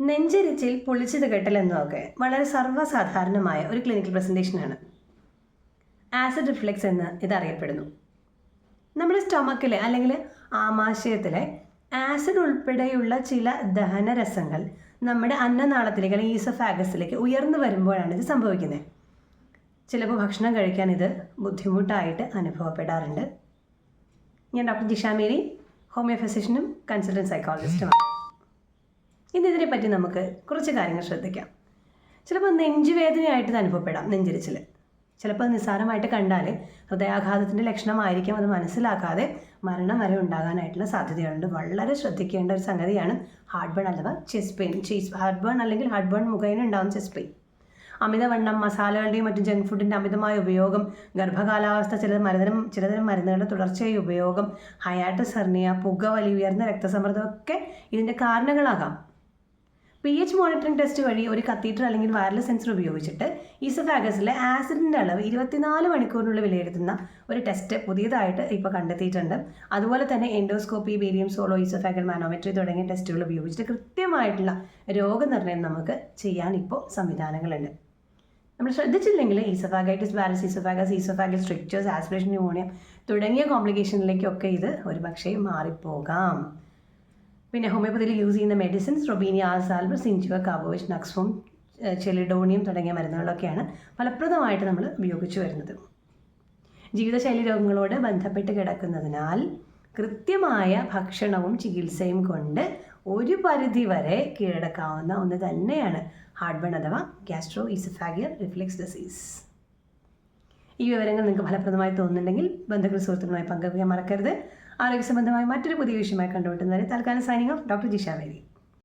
നെഞ്ചരിച്ചിൽ പൊളിച്ചത് കെട്ടൽ എന്നതൊക്കെ വളരെ സർവസാധാരണമായ ഒരു ക്ലിനിക്കൽ പ്രസന്റേഷനാണ് ആസിഡ് റിഫ്ലെക്സ് എന്ന് ഇതറിയപ്പെടുന്നു. നമ്മുടെ സ്റ്റൊമക്കിൽ അല്ലെങ്കിൽ ആമാശയത്തിലെ ആസിഡ് ഉൾപ്പെടെയുള്ള ചില ദഹനരസങ്ങൾ നമ്മുടെ അന്നനാളത്തിലേക്ക് അല്ലെങ്കിൽ ഈസോഫാഗസിലേക്ക് ഉയർന്നു വരുമ്പോഴാണ് ഇത് സംഭവിക്കുന്നത്. ചിലപ്പോൾ ഭക്ഷണം കഴിക്കാൻ ഇത് ബുദ്ധിമുട്ടായിട്ട് അനുഭവപ്പെടാറുണ്ട്. ഞാൻ ഡോക്ടർ ജിഷാമേരി ഹോമിയോ ഫിസിഷ്യനും കൺസൾട്ടന്റ് സൈക്കോളജിസ്റ്റുമാണ് ഇന്ന് ഇതിനെപ്പറ്റി നമുക്ക് കുറച്ച് കാര്യങ്ങൾ ശ്രദ്ധിക്കാം. ചിലപ്പോൾ നെഞ്ചുവേദനയായിട്ട് അനുഭവപ്പെടാം നെഞ്ചിരിച്ചിൽ ചിലപ്പോൾ നിസ്സാരമായിട്ട് കണ്ടാൽ ഹൃദയാഘാതത്തിന്റെ ലക്ഷണമായിരിക്കും അത് മനസ്സിലാക്കാതെ മരണം വരെ ഉണ്ടാകാനായിട്ടുള്ള സാധ്യതയുണ്ട്. വളരെ ശ്രദ്ധിക്കേണ്ട ഒരു സംഗതിയാണ് ഹാർട്ട് ബേൺ അഥവാ ചെസ്റ്റ് പെയിൻ ചീസ് ഹാർട്ട് ബേൺ അല്ലെങ്കിൽ ഹാർട്ട് ബേൺ മുഖേന ഉണ്ടാകുന്ന ചെസ്റ്റ് പെയിൻ അമിതവണ്ണം മസാലകളുടെയും മറ്റും ജങ്ക് ഫുഡിന്റെ അമിതമായ ഉപയോഗം ഗർഭകാലാവസ്ഥ ചില മരുന്നിനും ചിലതരം മരുന്നുകളുടെ തുടർച്ചയായ ഉപയോഗം ഹയാറ്റസ് ഹെർണിയ പുകവലി ഉയർന്ന രക്തസമ്മർദ്ദം ഒക്കെ ഇതിന്റെ കാരണങ്ങളാകാം. പി എച്ച് മോണിറ്ററിംഗ് ടെസ്റ്റ് വഴി ഒരു കത്തീറ്റർ അല്ലെങ്കിൽ വയർലെസ് സെൻസർ ഉപയോഗിച്ചിട്ട് ഈസഫാഗസിലെ ആസിഡിന്റെ അളവ് ഇരുപത്തിനാല് മണിക്കൂറിനുള്ളിൽ വിലയിരുത്തുന്ന ഒരു ടെസ്റ്റ് പുതിയതായിട്ട് ഇപ്പോൾ കണ്ടെത്തിയിട്ടുണ്ട്. അതുപോലെ തന്നെ endoscopy barium swallow oesophageal manometry തുടങ്ങിയ ടെസ്റ്റുകൾ ഉപയോഗിച്ചിട്ട് കൃത്യമായിട്ടുള്ള രോഗനിർണയം നമുക്ക് ചെയ്യാൻ ഇപ്പോൾ സംവിധാനങ്ങളുണ്ട്. നമ്മൾ ശ്രദ്ധിച്ചില്ലെങ്കിൽ oesophagitis Barrett's oesophagus oesophageal strictures aspiration pneumonia തുടങ്ങിയ കോംപ്ലിക്കേഷനിലേക്കൊക്കെ ഇത് ഒരു പക്ഷേ മാറിപ്പോകാം. പിന്നെ ഹോമിയോപ്പതിയിൽ യൂസ് ചെയ്യുന്ന മെഡിസിൻസ് റൊബീനിയ ആസാൽബ് സിഞ്ചുവ കാബോവിഷ് നക്സ്ഫോം ചെലിഡോണിയം തുടങ്ങിയ മരുന്നുകളൊക്കെയാണ് ഫലപ്രദമായിട്ട് നമ്മൾ ഉപയോഗിച്ചു വരുന്നത്. ജീവിതശൈലി രോഗങ്ങളോട് ബന്ധപ്പെട്ട് കിടക്കുന്നതിനാൽ കൃത്യമായ ഭക്ഷണവും ചികിത്സയും കൊണ്ട് ഒരു പരിധി വരെ കീഴടക്കാവുന്ന ഒന്ന് തന്നെയാണ് ഹാർട്ട് ബേൺ അഥവാ ഗ്യാസ്ട്രോ ഈസഫാഗിയർ റിഫ്ലെക്സ് ഡിസീസ് ഈ വിവരങ്ങൾ നിങ്ങൾക്ക് ഫലപ്രദമായി തോന്നുന്നുണ്ടെങ്കിൽ ബന്ധുക്കൾ സുഹൃത്തുക്കളുമായി പങ്കുവയ്ക്കാൻ മറക്കരുത്. ആരോഗ്യ സംബന്ധമായ മറ്റൊരു പുതിയ വിഷയമായി കണ്ടുമുട്ടുന്നവരെ തൽക്കാലം സൈനിങ് ഓഫ് ഡോക്ടർ ജിഷാവേരി